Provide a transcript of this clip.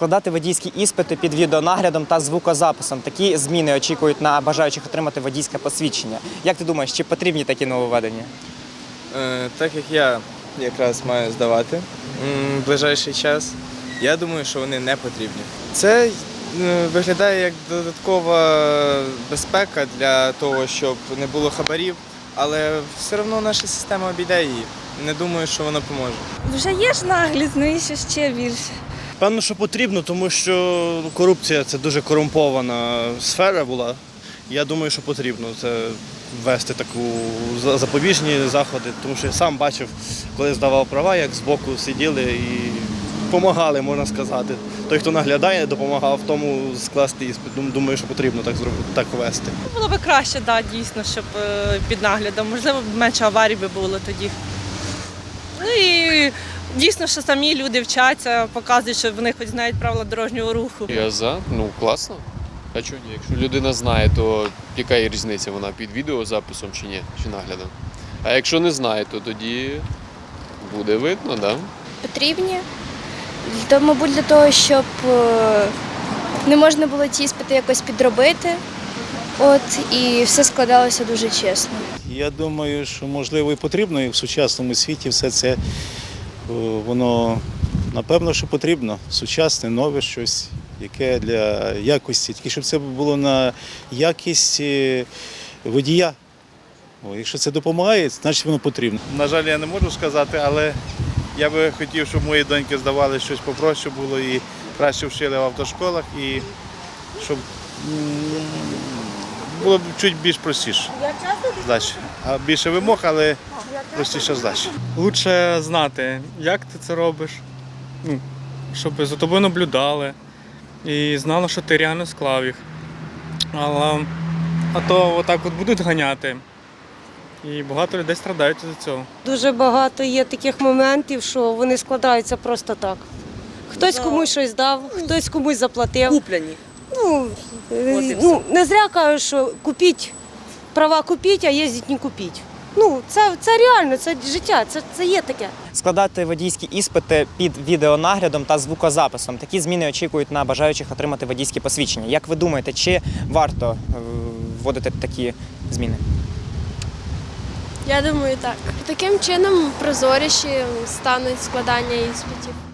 Складати водійські іспити під відеонаглядом та звукозаписом. Такі зміни очікують на бажаючих отримати водійське посвідчення. Як ти думаєш, чи потрібні такі нововведення? Е, Так як я якраз маю здавати м, в ближайший час, я думаю, що вони не потрібні. Це е, виглядає як додаткова безпека для того, щоб не було хабарів, але все одно наша система обійде її. Не думаю, що воно поможе. Вже є ж нагляд, ну і ще більше. Певно, що потрібно, тому що корупція це дуже корумпована сфера була. Я думаю, що потрібно це ввести таку запобіжні заходи, тому що я сам бачив, коли здавав права, як збоку сиділи і допомагали, можна сказати. Той, хто наглядає, допомагав в тому скласти іспит. Думаю, що потрібно так зробити, так ввести. Було б краще, да, дійсно, щоб е, під наглядом. Можливо, менше аварій би було тоді. Ну і дійсно, що самі люди вчаться, показують, що вони хоч знають правила дорожнього руху. Я за. Ну класно. А чого ні? Якщо людина знає, то яка є різниця, вона під відеозаписом чи ні, чи наглядом. А якщо не знає, то тоді буде видно, да? потрібні. То, мабуть, для того, щоб е, не можна було ці іспити якось підробити. От, і все складалося дуже чесно. Я думаю, що можливо і потрібно, і в сучасному світі все це воно напевно, що потрібно. Сучасне, нове щось, яке для якості, тільки щоб це було на якість е, водія. О, якщо це допомагає, значить воно потрібно. На жаль, я не можу сказати, але я би хотів, щоб мої доньки здавали щось попроще було і краще вчили в автошколах, і щоб було б чуть більш простіше. Здача. А більше вимог, але простіша здача. Лучше знати, як ти це робиш, ну, щоб за тобою наблюдали і знали, що ти реально склав їх. Але, а то отак от будуть ганяти. І багато людей страдають за цього. Дуже багато є таких моментів, що вони складаються просто так. Хтось комусь щось дав, хтось комусь заплатив. Куплені. Ну, е, ну не зря кажуть, що купіть права купіть, а їздіть не купіть. Ну, це, це реально, це життя, це, це є таке. Складати водійські іспити під відеонаглядом та звукозаписом. Такі зміни очікують на бажаючих отримати водійське посвідчення. Як ви думаєте, чи варто е, вводити такі зміни? Я думаю, так. Таким чином прозоріші стануть складання іспитів.